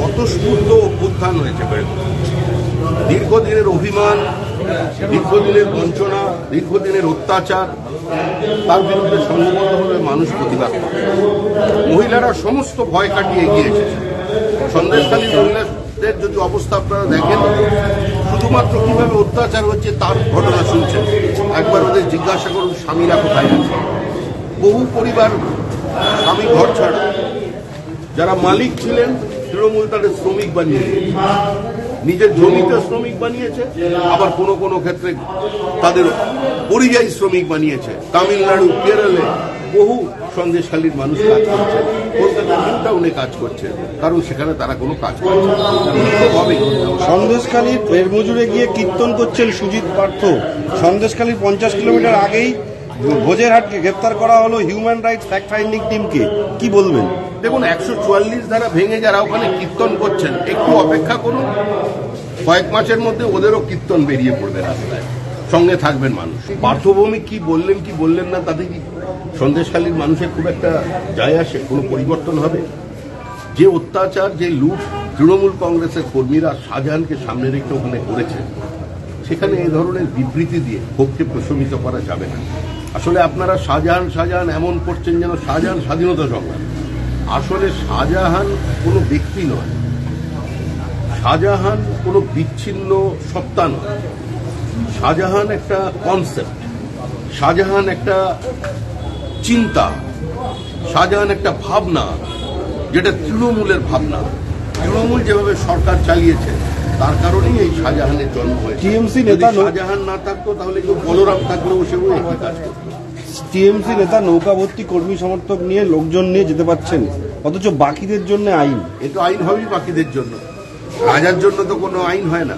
স্বতঃস্ফূর্ত অভ্যুত্থান হয়েছে দীর্ঘদিনের অভিমান, দীর্ঘদিনের বঞ্চনা, দীর্ঘদিনের অত্যাচার, তার বিরুদ্ধে সংঘবদ্ধভাবে মানুষ প্রতিবাদ মহিলারা সমস্ত ভয় কাটিয়ে এগিয়ে এসেছে মহিলাদের যদি অবস্থা আপনারা দেখেন, শুধুমাত্র কীভাবে অত্যাচার হচ্ছে তার ঘটনা শুনছেন। একবার ওদের জিজ্ঞাসা করুন, স্বামীরা কোথায় আছে? বহু পরিবার স্বামী ঘর ছাড়া। যারা মালিক ছিলেন তৃণমূল তাদের শ্রমিক বানিয়েছে। নিজের জমিতে শ্রমিক বানিয়েছে, আবার কোনো কোনো ক্ষেত্রে তাদের পরিযায়ী শ্রমিক বানিয়েছে। তামিলনাড়ু, কেরলে বহু সন্দেশখালীর মানুষ কাজ করছে। কলকাতা নিউ টাউনে কাজ করছে, কারণ সেখানে তারা কোনো কাজ করছে সন্দেশখালীর এরমজুরে গিয়ে কীর্তন করছেন সুজিত পার্থ। সন্দেশখালীর পঞ্চাশ কিলোমিটার আগেই ভোজেরহাটকে গ্রেপ্তার করা হলো হিউম্যান রাইটস ফ্যাক্ট ফাইন্ডিং টিমকে কি বলবেন? দেখুন, একশো চুয়াল্লিশ ধারা ভেঙে যারা ওখানে কীর্তন করছেন, একটু অপেক্ষা করুন। কয়েক মাসের মধ্যে ওদেরও কীর্তন বেরিয়ে পড়বে রাস্তায়। সঙ্গে থাকবেন মানুষ। পার্থভূমি কি বললেন কি বললেন না, তাতে কি সন্দেশখালীর মানুষের খুব একটা যায় আসে? কোনো পরিবর্তন হবে? যে অত্যাচার, যে লুট তৃণমূল কংগ্রেসের কর্মীরা শাহজাহানকে সামনে রেখে ওখানে করেছে, সেখানে এই ধরনের বিবৃতি দিয়ে ক্ষোভকে প্রশমিত করা যাবে না। আসলে আপনারা শাহজাহান শাহজাহান এমন করছেন যেন শাহজাহান স্বাধীনতা সংগ্রাম। আসলে শাহজাহান কোনো ব্যক্তি নয়। শাহজাহান কোনো বিচ্ছিন্ন সত্তা নয়। শাহজাহান একটা কনসেপ্ট শাহজাহান একটা চিন্তা। শাহজাহান একটা ভাবনা। যেটা তৃণমূলের ভাবনা। তৃণমূল যেভাবে সরকার চালিয়েছে তার কারণেই এই শাহজাহানের জন্ম হয়েছে। যদি নেতা শাহজাহান না থাকতো তাহলে কেউ বলরাম থাকলেও সেও একই কাজ করতো। টিএমসি নেতা নৌকা ভর্তি কর্মী সমর্থক নিয়ে লোকজন নিয়ে যেতে পারছেন। অথচ বাকিদের জন্য আইন। এ তো আইন হবেই বাকিদের জন্য। রাজার জন্য তো কোনো আইন হয় না।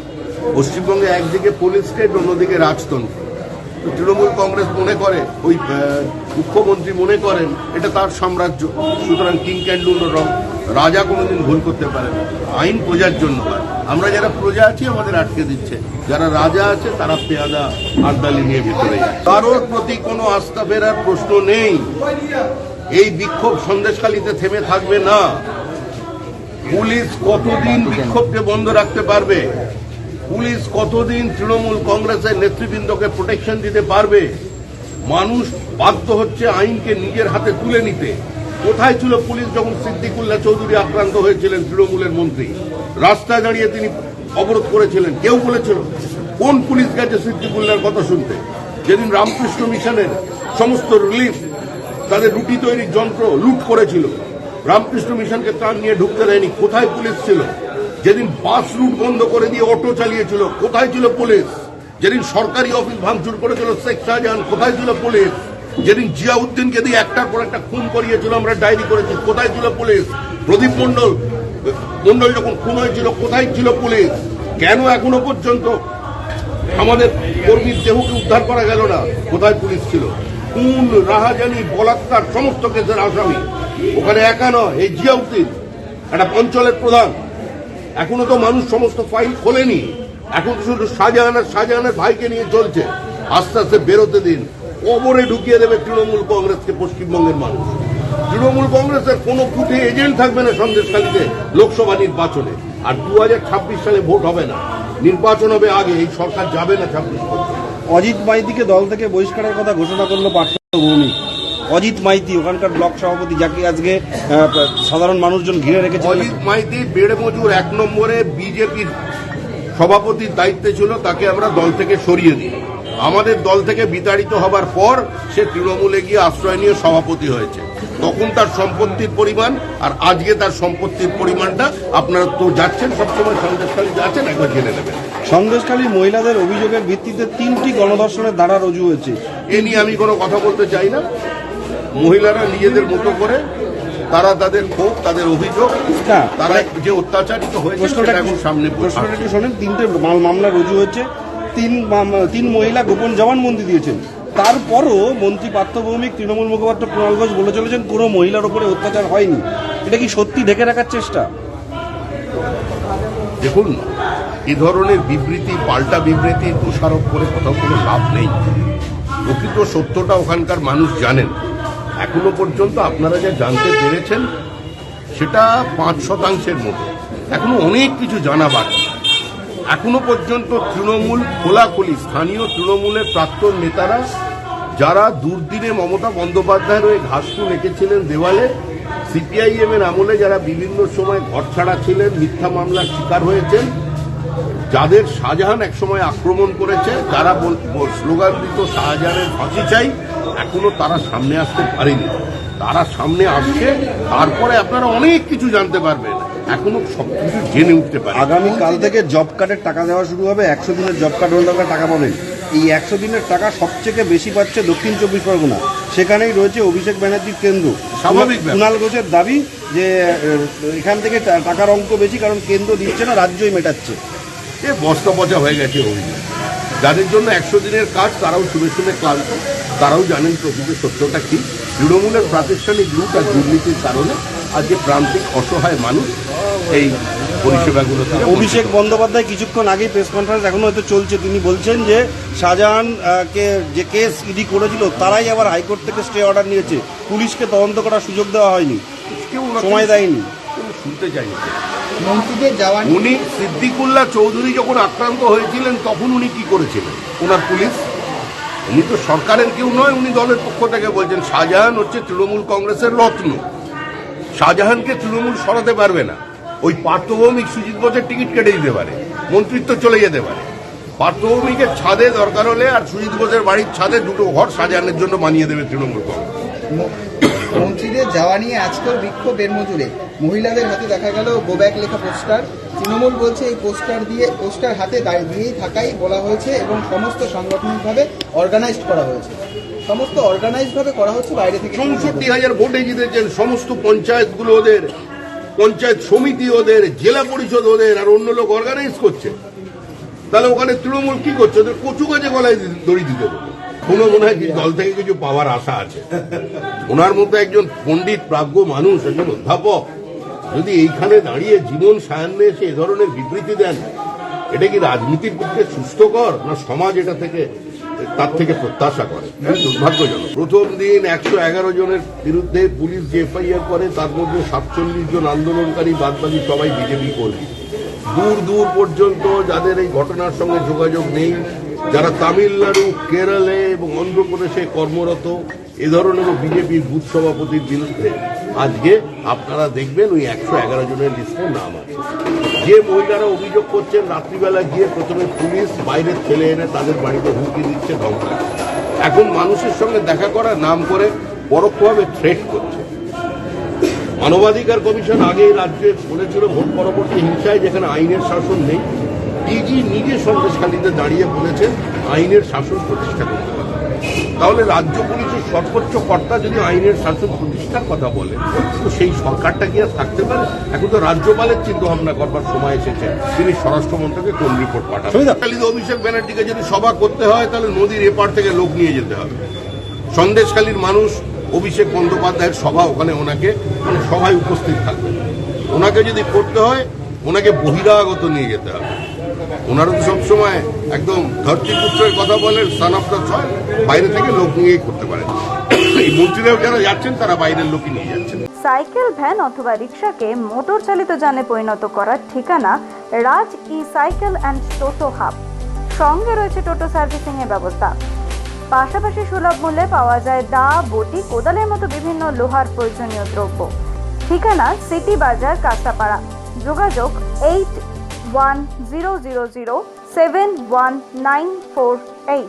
পশ্চিমবঙ্গে একদিকে পুলিশ স্টেট অন্যদিকে রাজতন্ত্র। তো তৃণমূল কংগ্রেস মনে করে ওই মুখ্যমন্ত্রী মনে করেন এটা তার সাম্রাজ্য। সুতরাং king can do no wrong রাজা কোনোদিন ভুল করতে পারে না। আইন প্রজার জন্য হয়। আমরা যারা প্রজা আছি, আমাদের আটকে দিচ্ছে। যারা রাজা আছে, তারা পেয়াদা আড্ডালি নিয়ে ভিতরে কারোর প্রতি কোনো আস্থা ফেরার প্রশ্ন নেই। এই বিক্ষোভ সন্দেশখালিতে থেমে থাকবে না। পুলিশ কতদিন বিক্ষোভকে বন্ধ রাখতে পারবে? পুলিশ কতদিন তৃণমূল কংগ্রেসের নেতৃবৃন্দকে প্রোটেকশন দিতে পারবে? মানুষ বাধ্য হচ্ছে আইনকে নিজের হাতে তুলে নিতে। কোথায় ছিল পুলিশ যখন সিদ্দিকুল্লাহ চৌধুরী আক্রান্ত হয়েছিলেন তৃণমূলের মন্ত্রী? রাস্তায় দাঁড়িয়ে তিনি অবরোধ করেছিলেন। কেউ বলেছিল, কোন পুলিশ গেছে সিদ্দিকুল্লাহর কথা শুনতে? যেদিন রামকৃষ্ণ মিশনের সমস্ত রিলিফ তাদের রুটি তৈরির যন্ত্র লুট করেছিল। রামকৃষ্ণ মিশনকে ত্রাণ নিয়ে ঢুকতে দেয়নি। কোথায় পুলিশ ছিল? যেদিন বাস রুট বন্ধ করে দিয়ে অটো চালিয়েছিল, কোথায় ছিল পুলিশ? যেদিন সরকারি অফিস ভাঙচুর করেছিল শেখ শাহজাহান, কোথায় ছিল পুলিশ? যেদিন জিয়াউদ্দিনকে দিয়ে একটার পর একটা খুন করিয়েছিল, আমরা ডায়েরি করেছি, কোথায় ছিল পুলিশ? প্রদীপ মন্ডল মন্ডল যখন খুন হয়েছিল কোথায় ছিল পুলিশ? কেন এখনও পর্যন্ত আমাদের কর্মীর দেহকে উদ্ধার করা গেল না? কোথায় পুলিশ ছিল? কোন রাহাজানি, বলাৎকার, সমস্ত কেসের আসামি। ওখানে একা নয়, এই জিয়াউদ্দিন, একটা অঞ্চলের প্রধান। এখনও তো মানুষ সমস্ত ফাইল খোলেনি। এখন তো শুধু শাহজাহান আর শাহজাহানের ভাইকে নিয়ে চলছে। আস্তে আস্তে বেরোতে দিন। কবরে ঢুকিয়ে দেবে তৃণমূল কংগ্রেসকে পশ্চিমবঙ্গের মানুষ। তৃণমূল কংগ্রেসের কোনো বুথে এজেন্ট থাকবে না সন্দেশখালীতে লোকসভা নির্বাচনে। আর দু সালে ভোট হবে না। নির্বাচন হবে আগে এই সরকার যাবে না ছাব্বিশ অজিত মাইতিকে দল থেকে বহিষ্কারের কথা ঘোষণা করল পার্থভূমি। অজিত মাইতি ওখানকার ব্লক সভাপতি যাকে আজকে সাধারণ মানুষজন ঘিরে রেখেছে। অজিত মাইতি বেড়ে মজুর এক নম্বরে বিজেপির সভাপতির দায়িত্বে ছিল তাকে আমরা দল থেকে সরিয়ে দিই। আমাদের দল থেকে বিতাড়িত হবার পর সে তৃণমূলে গিয়ে আশ্রয় নিয়ে সভাপতি হয়েছে। তখন তার সম্পত্তির পরিমাণ আর আজকে তার সম্পত্তির পরিমাণটা আপনারা তো যাচ্ছেন সবসময় সন্দেশখালী যাচ্ছেন একবার জেনে নেবেন। সন্দেশখালী মহিলাদের অভিযোগের ভিত্তিতে তিনটি গণধর্ষণের দ্বারা রুজু হয়েছে। এ নিয়ে আমি কোনো কথা বলতে চাই না। মহিলারা নিজেদের মতো করে তারা তাদের ক্ষোভ তাদের অভিযোগ তারা যে অত্যাচারিত হয়েছে এখন সামনে প্রশ্নটা একটু শোনেন তিনটে মাম- মামলা রুজু হয়েছে। তিন তিন মহিলা গোপন জবানবন্দি দিয়েছেন। তারপরও মন্ত্রী পার্থভৌমিক তৃণমূল মুখপাত্র কুণাল ঘোষ বলে চলেছেন, কোনো মহিলার উপরে অত্যাচার হয়নি। এটা কি সত্যি ঢেকে রাখার চেষ্টা? দেখুন, এ ধরনের বিবৃতি, পাল্টা বিবৃতি, দোষারোপ করে কোথাও কোনো লাভ নেই। প্রকৃত সত্যটা ওখানকার মানুষ জানেন। এখনও পর্যন্ত আপনারা যা জানতে পেরেছেন, সেটা পাঁচ শতাংশের মতো। এখনও অনেক কিছু জানা বাকি এখনও পর্যন্ত তৃণমূল খোলাখুলি স্থানীয় তৃণমূলের প্রাক্তন নেতারা, যারা দুর্দিনে মমতা বন্দ্যোপাধ্যায়ের ওই ঘাসটু রেখেছিলেন দেওয়ালে সিপিআইএম এর আমলে যারা বিভিন্ন সময় ঘর ছাড়া ছিলেন, মিথ্যা মামলার শিকার হয়েছেন, যাদের শাহজাহান একসময় আক্রমণ করেছে বল- স্লোগান দিত শাহজাহানের ফাঁসি চাই, এখনও তারা সামনে আসতে পারেনি। তারা সামনে আসছে, তারপরে আপনারা অনেক কিছু জানতে পারবেন। এখনও সবকিছু জেনে উঠতে পারেন আগামীকাল থেকে জব কার্ডের টাকা দেওয়া শুরু হবে একশো দিনের জব কার্ড হলে আপনারা টাকা পাবেন। এই একশো দিনের টাকা সবথেকে বেশি পাচ্ছে দক্ষিণ চব্বিশ পরগনা। সেখানেই রয়েছে অভিষেক ব্যানার্জির কেন্দ্র। স্বাভাবিক। কুণাল ঘোষের দাবি যে এখান থেকে টাকার অঙ্ক বেশি কারণ কেন্দ্র দিচ্ছে না রাজ্যই মেটাচ্ছে। এ বস্তা পচা হয়ে গেছে অভিযোগ। যাদের জন্য একশো দিনের কাজ তারাও শুনে শুনে ক্লান্ত। তারাও জানেন প্রকৃত সত্যটা কি। তৃণমূলের প্রাতিষ্ঠানিক লুট আর দুর্নীতির কারণে আজকে প্রান্তিক অসহায় মানুষ এই পরিষেবাগুলো অভিষেক বন্দ্যোপাধ্যায় কিছুক্ষণ আগেই প্রেস কনফারেন্স এখনও হয়তো চলছে। তিনি বলছেন যে শাহজাহান কে যে কেস ইডি করেছিল তারাই আবার হাইকোর্ট থেকে স্টে অর্ডার নিয়েছে। পুলিশকে তদন্ত করার সুযোগ দেওয়া হয়নি। সময় দেয়নি। শুনতে চাইনি। মন্ত্রীদের উনি সিদ্দিকুল্লাহ চৌধুরী যখন আক্রান্ত হয়েছিলেন তখন উনি কি করেছিলেন? ওনার পুলিশ? উনি তো সরকারের কেউ নয় উনি দলের পক্ষ থেকে বলছেন শাহজাহান হচ্ছে তৃণমূল কংগ্রেসের রত্ন। শাহজাহানকে তৃণমূল সরাতে পারবে না। ওই পার্থভৌমিক সুজিত বোসের টিকিট কেটে দিতে পারে। মন্ত্রিত্ব চলে যেতে পারে। পার্থভৌমিকের ছাদে দরকার হলে আর সুজিত বোসের বাড়ির ছাদে দুটো ঘর সাজানোর জন্য বানিয়ে দেবে তৃণমূল কংগ্রেস। মন্ত্রীদের যাওয়া নিয়ে আজকের বিক্ষোভ এর মজুরে মহিলাদের হাতে দেখা গেল গোব্যাক লেখা পোস্টার। তৃণমূল বলছে এই পোস্টার দিয়ে পোস্টার হাতে দাঁড়িয়ে দিয়েই থাকাই বলা হয়েছে এবং সমস্ত সাংগঠনিকভাবে অর্গানাইজড করা হয়েছে। সমস্ত অর্গানাইজড ভাবে করা হচ্ছে বাইরে থেকে। চৌষট্টি হাজার ভোটে জিতেছেন সমস্ত পঞ্চায়েতগুলো ওদের। পঞ্চায়েত সমিতি ওদের, জেলা পরিষদ ওদের, আর অন্য লোক অর্গানাইজ করছে। তাহলে ওখানে তৃণমূল কি করছে? ওদের কচু গাছে গলায় দড়ি দিতে কোনো মনে হয় দল থেকে কিছু পাওয়ার আশা আছে? ওনার মতো একজন পণ্ডিত, প্রাজ্ঞ মানুষ, একজন অধ্যাপক, যদি এইখানে দাঁড়িয়ে জীবন সায়ান্নে এসে এ ধরনের বিবৃতি দেন, এটা কি রাজনীতির পক্ষে সুস্থকর? না সমাজ এটা থেকে তার থেকে প্রত্যাশা করে। দুর্ভাগ্যজনক। প্রথম দিন একশো এগারো জনের বিরুদ্ধে পুলিশ যে এফআইআর করে, তার মধ্যে সাতচল্লিশ জন আন্দোলনকারী, বাদবাকি সবাই বিজেপি কর্মী। দূর দূর পর্যন্ত যাদের এই ঘটনার সঙ্গে যোগাযোগ নেই, যারা তামিলনাড়ু, কেরালে এবং অন্ধ্রপ্রদেশে কর্মরত, এ ধরনেরও বিজেপির বুথ সভাপতির বিরুদ্ধে আজকে আপনারা দেখবেন ওই একশো এগারো জনের লিস্টে নাম আছে। যে মহিলারা অভিযোগ করছেন রাত্রিবেলা গিয়ে প্রথমে পুলিশ, বাইরের ছেলে এনে তাদের বাড়িতে হুমকি দিচ্ছে, ধমকা এখন মানুষের সঙ্গে দেখা করার নাম করে পরোক্ষভাবে থ্রেট করছে। মানবাধিকার কমিশন আগে এই রাজ্যে বলেছিল, ভোট পরবর্তী হিংসায় যেখানে আইনের শাসন নেই ডিজি নিজে সন্দেশখালীতে দাঁড়িয়ে বলেছেন আইনের শাসন প্রতিষ্ঠা করতে তাহলে রাজ্য পুলিশের সর্বোচ্চ কর্তা যদি আইনের শাসন প্রতিষ্ঠার কথা বলে তো সেই সরকারটা কি আর থাকতে পারে? এখন তো রাজ্যপালের চিন্তা ভাবনা করবার সময় এসেছে। তিনি স্বরাষ্ট্রমন্ত্রকে কোন রিপোর্ট পাঠাবেন? অভিষেক ব্যানার্জিকে যদি সভা করতে হয় তাহলে নদীর এপার থেকে লোক নিয়ে যেতে হবে। সন্দেশখালীর মানুষ অভিষেক বন্দ্যোপাধ্যায়ের সভা ওখানে ওনাকে মানে সভায় উপস্থিত থাকবে। ওনাকে যদি করতে হয় ওনাকে বহিরাগত নিয়ে যেতে হবে। ওনারা তো সবসময় একদম ধরতিপুত্রের কথা বলেন সান অফ দ্য ছয় বাইরে থেকে লোক নিয়েই করতে পারেন। এই মন্ত্রীরাও যারা যাচ্ছেন, তারা বাইরের লোকই নিয়ে যাচ্ছেন। সাইকেল, ভ্যান অথবা রিক্সাকে মোটর চালিত যানে পরিণত করার ঠিকানা Raj E cycle and toto hub. সঙ্গে রয়েছে টোটো সার্ভিসিং এর ব্যবস্থা। পাশাপাশি সুলভ মূল্যে পাওয়া যায় দা, বটি, কোদালের মতো বিভিন্ন লোহার প্রয়োজনীয় দ্রব্য। ঠিকানা সিটি বাজার কাঁচাপাড়া যোগাযোগ eight one zero zero zero seven one nine four eight.